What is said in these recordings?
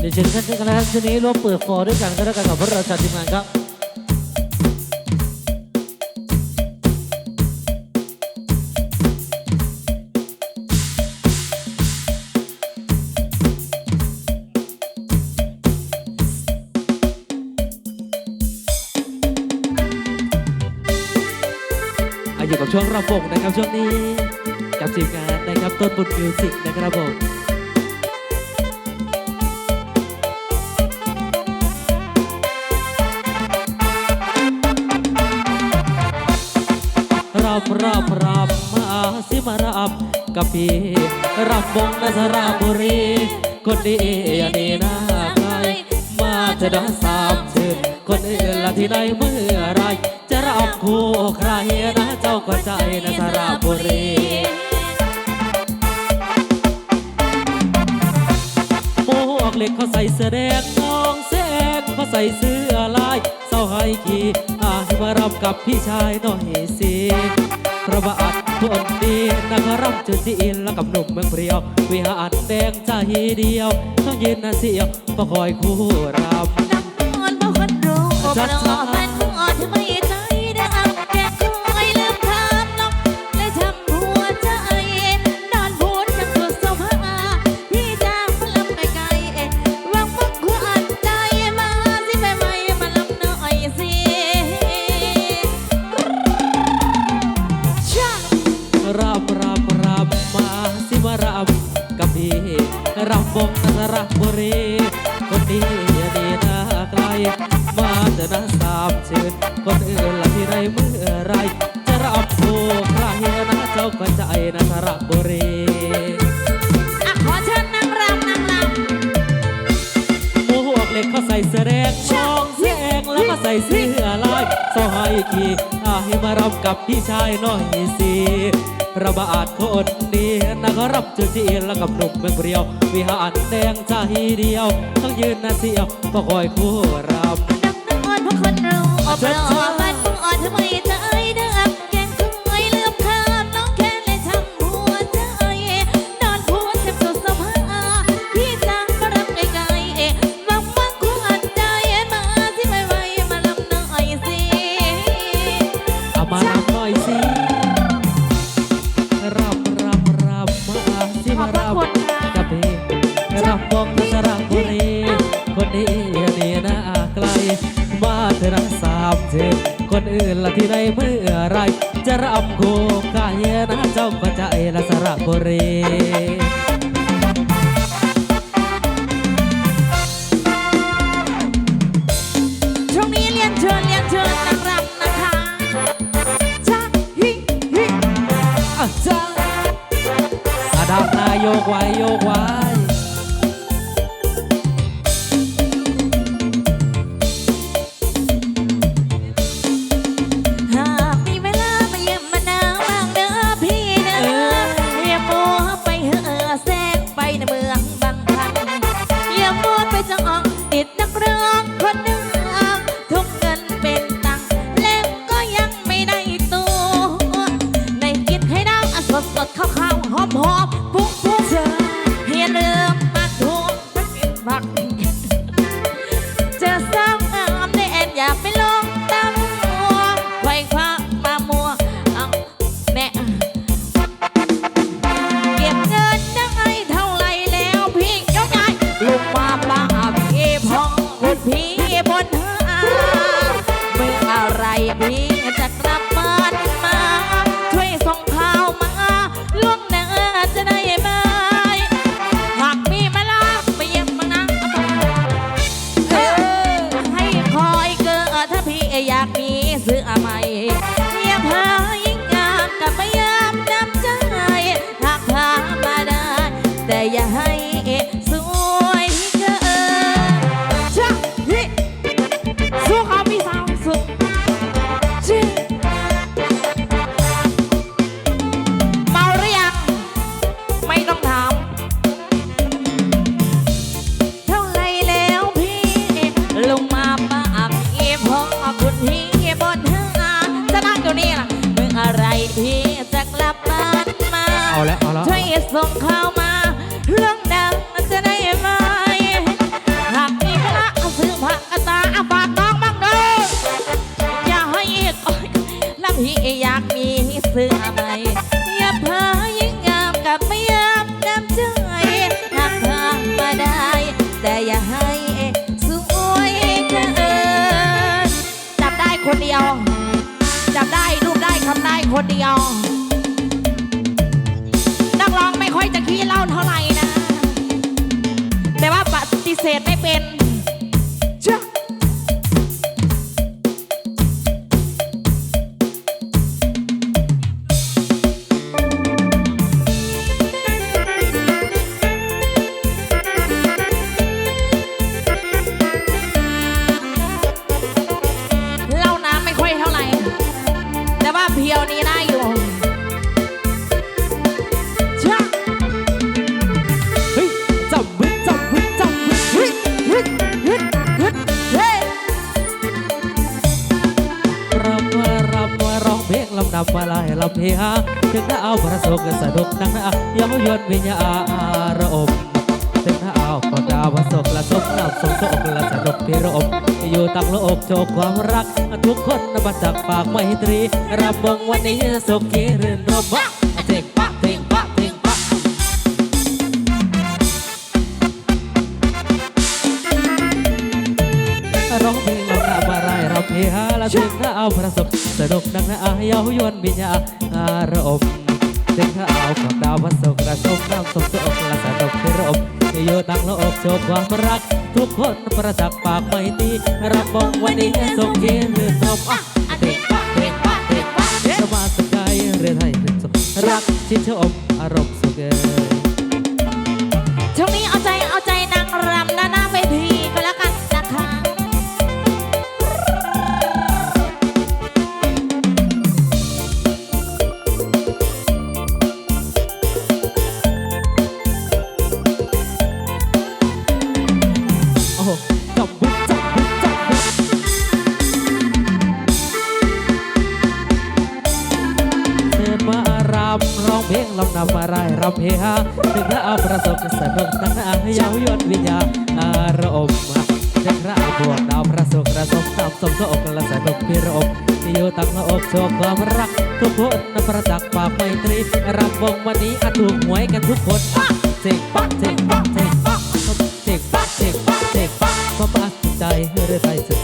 เดี๋ยวเชิญท่านคณะท่านนี้ร่วมเปิดฟอร์ด้วยกันก็แล้วกันกับพระราชาทีมงานครับอะอยู่กับช่วงระบบนะครับช่วงนี้กับทีมงานนะครับต้นบุญมิวสิกนะครับผม รับรับมาสิมารับกับพี่รับวงนาสระบุรี คนดีอย่าดีหน้าใครมาเถอะนะสามเชิญคนอื่นละที่ไหนเมื่อไร จะรับคู่ใครนะเจ้าก็ใจนาสระบุรีหมวกเหล็กเขาใส่เสื้อแดงน้องแสงเขาใส่เสื้อลายเศร้าให้ขี่อาให้มารำกับพี่ชายหน่อยสิ ระบาททวนดีนักรำจุดจีนแล้วกับหนุ่มเมืองเปรียว วิหารแดงใจเดียวต้องยืนนาเสียวมาคอยคู่รำน้ำนอนเพราะคนรู้อบรอ รำวงนาสระบุรีคนดีอย่าดีนะไกล มาเถอะนะสามเชิญคนอื่นละที่ไรเมื่อไร จะรับผู้ใครนะเจ้าก็ใจนะสระบุรีอะขอเชิญนางรำนางรำหมวกเหล็กเขาใส่เสื้อแดงช่องแสงแล้วก็ใส่เสื้อลายสอให้ขี่อาให้มารำกับพี่ชายหน่อยสิ ระบาทคนดีนักรับจุจีนแล้วกับหนุ่มเมืองเปรียว วิหารแดงใจเดียว ต้องยืนนาเสียวก็คอยคู่รำน้ำนอนเพราะคนรู้อบรอแฟนคงอ่อนที่ไม่ คนอื่นละที่ไหนเมื่อไร จะรับคู่กายนะเจ้าก็ใจละสระบุรีช่วงนี้เรียนเชิญเรียนเชิญนางรำนะคะจ้าฮิฮิอาจารย์อาดามนายโยกไว้โยกไว้ อ ด้คนเดียว นักร้องไม่ค่อยจะขี้เหล่าเท่าไหร่นะ แต่ว่าปฏิเสธไม่เป็นจ้ะเหล่าน้ำไม่ค่อยเท่าไหร่แต่ว่าเพียวนี้ เพฮาถึงถ้าเอาประสบกันสนุกนักนะเย้ายวนวิญญาระอมถึงถ้าเอาปากกาประสบละสมนำสมโศกละสนุกพิรมอยู่ตั้งโลกโชคความรัก ทุกคนมาจากปากไมตรีรับเบิ่งวันนี้สุขีรื่นรมวะเทงปะเทงปะเทงปะร้องเพลงเราหน้ามารายเราเพหาละถึงถ้าเอาประสบสนุกดังนะอายาวยวนบิญญาารมณ์ถึงถ้าเอากับดาวพระศุกร์กระสมน้ำสมสกละสนุกพิรมอยู่ตั้งโลกโชคความรัก ทุกคนประจักษ์ปากไม่ตีรับมงวันนี้ส่งเกียรติสมอะเด็กปะเด็กปะเด็กปะสมาสกายเรือไทยเป็นสุขรักที่ชมอารมณ์สุข ทุกคนประจักษ์ปากไมตรีรับวงวันนี้อาถูกหวยกันทุกคนเจ๊งปะเจ๊งปะเจ๊งปะเจ๊งปะเจ๊งปะเจ๊งปะมาปักใจเรื่อยไปสุด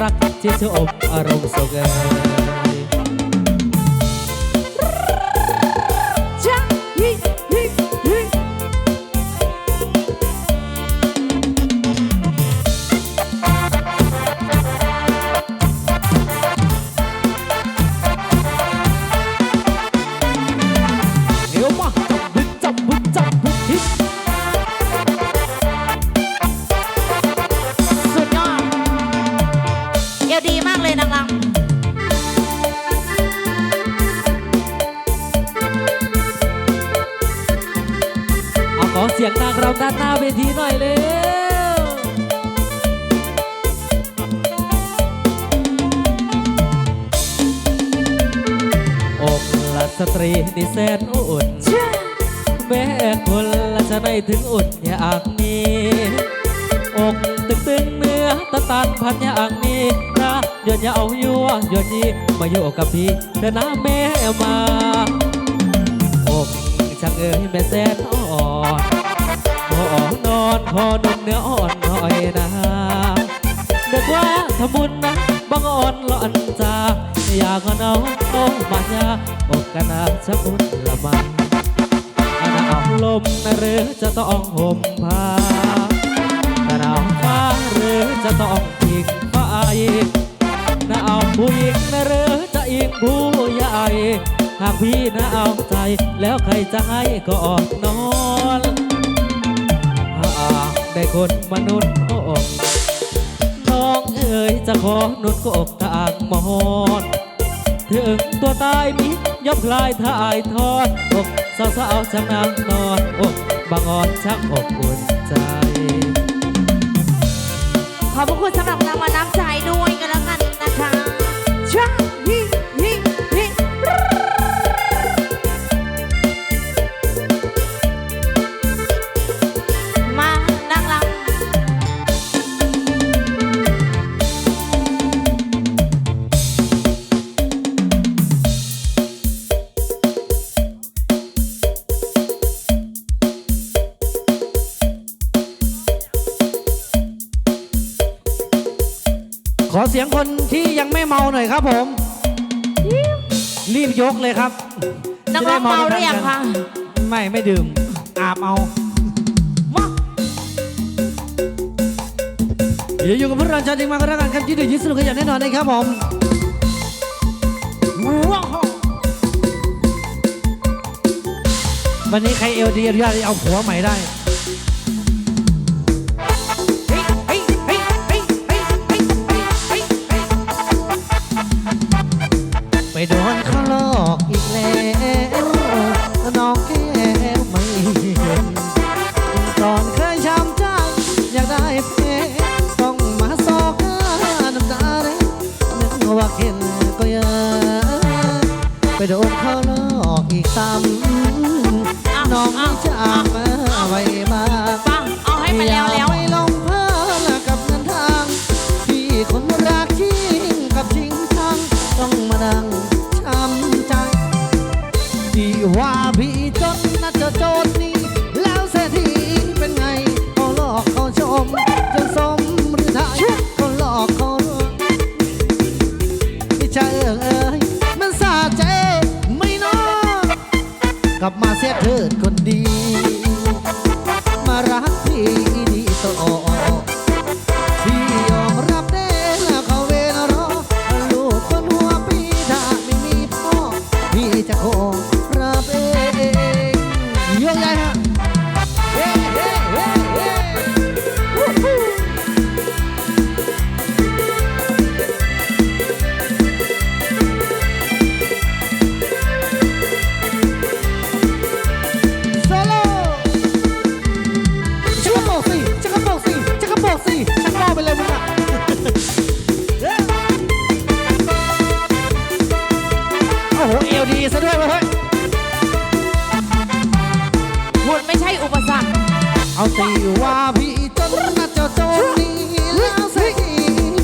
รักเชื่อบอารมณ์สุข ทีหน่อยเร็วอกละสตรีนี่แสนอุ่นจ้ะแม่คนละจะได้ถึงอุ่นอย่างนี้อกตึงตึงเนื้อตะตันพันอย่างนี้นะหยดยาวยั่วหยดยีมาอยู่กับพี่เดินหน้าแม่มาอกช่างเอ๋ยแม่แสนอ่อนขอ นอนขอนมเนื้ออ่อนหน่อยนะเด็กว่าทำบุญนะบังอ่อนหล่อนจาอยากเอาน้องโอ้มายาอกกันนะชักอุ่นละมันหนาวลมนะหรือจะต้องห่มผ้าหนาวฟ้าหรือจะต้องพิงไฟหนาวผู้หญิงนะหรือจะอิงผู้ใหญ่ หากพี่นะเอาใจ แล้วใครจะให้ก็อดนอนากได้คนมนุษย์อกน้องเอ๋ยจะขอนุดก็อกต่างมอนถึงตัวตายมิยอมคลายท่ายทอดอกสาวสาวช่างนางนอนอกบางอ่อนชักอกอุ่นใจ ขอบพระคุณสำหรับน้ำ บยกเลยครับนักร้องเมาหรือยังคะไม่ไม่ดื่ม อาบเอามาเดี๋ยวอยู่กับพวกเราชาติมากันแล้วกันครับที่เดือดยึดสนุกกันอย่างแน่นอนนะครับผมว้าววันนี้ใครเอลดีอนุญาตให้เอาผัวใหม่ได้ my. เอาตีว่าพี่จนน่าจะโจนนี่แล้วสิ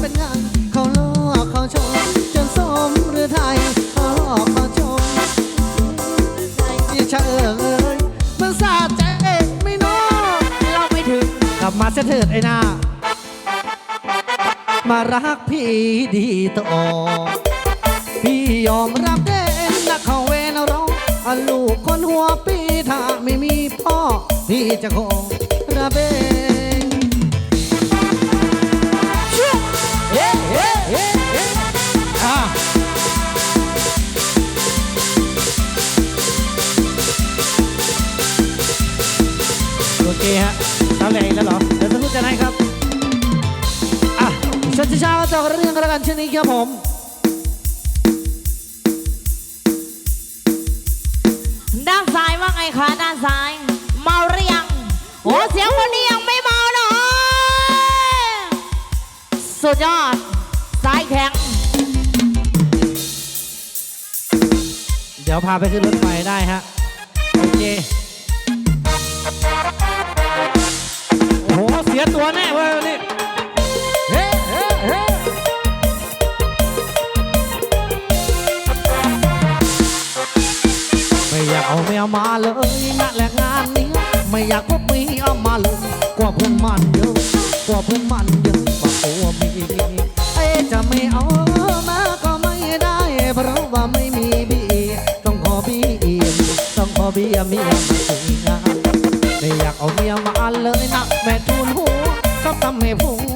เป็นไงเขาลอกเขาชมจนสมหรือไทยเขาลอกเขาชมที่เชยมันสาใจไม่น้อเราไม่ถึงกลับมาเสยเถิดไอ้หน้ามารักพี่ดีต่อ พี่ยอมรับเด่นนะเขาเวนราอันลูกคนหัวปีถ้าไม่มีพ่อ พี่จะขอ กันเรื่องกันแล้วกันเช่นนี้ครับผมด้านซ้ายว่าไงคะด้านซ้าย เมาหรือยังโอ้เสียงคนนี้ยังไม่เมาเนอสุดยอดซ้ายแข็ง เดี๋ยวพาไปขึ้นรถไฟได้ฮะ โอเค โอ้โห เสียตัวแน่เว้ยวัน เอาเมียมาเลยนั่นแหละงานนี้ไม่อยากพบมียมาเลยกว่าเพื่อนมันเยอะกว่าเพื่อนมันเยอะกว่าตัวมีเอ๊จะไม่เอามาก็ไม่ได้ เพราะว่าไม่มีบีต้องขอบีต้องขอบีเมียมาคุยงานไม่อยากเอาเมียมาเลยนะแม่ทูนหัวก็ทำให้ผัว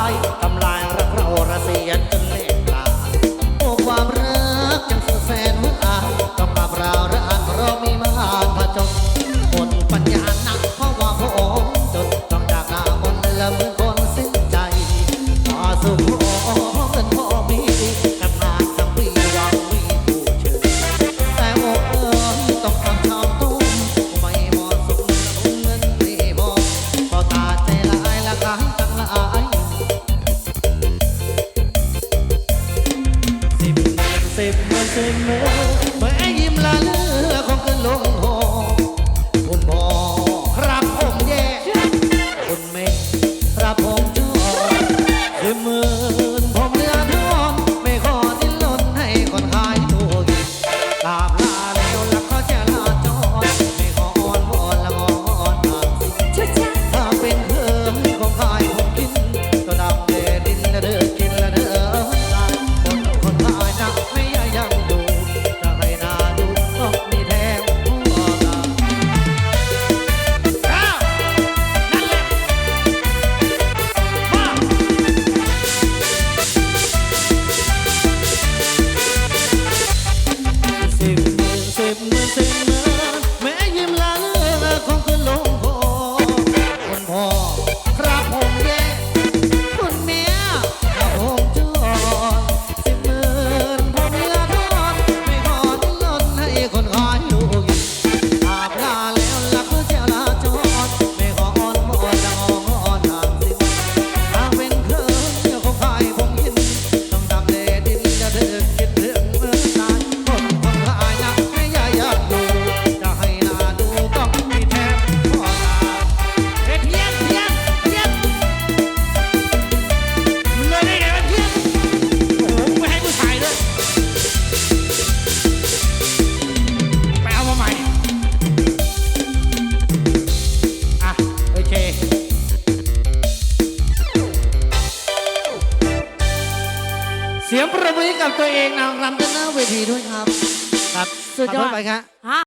ายทำลายรักเราระเสียจนเละลาโอ้ความรักจังสุดแสนหัวอายต้องปราบราวระอันเรามีมหาผจญ No.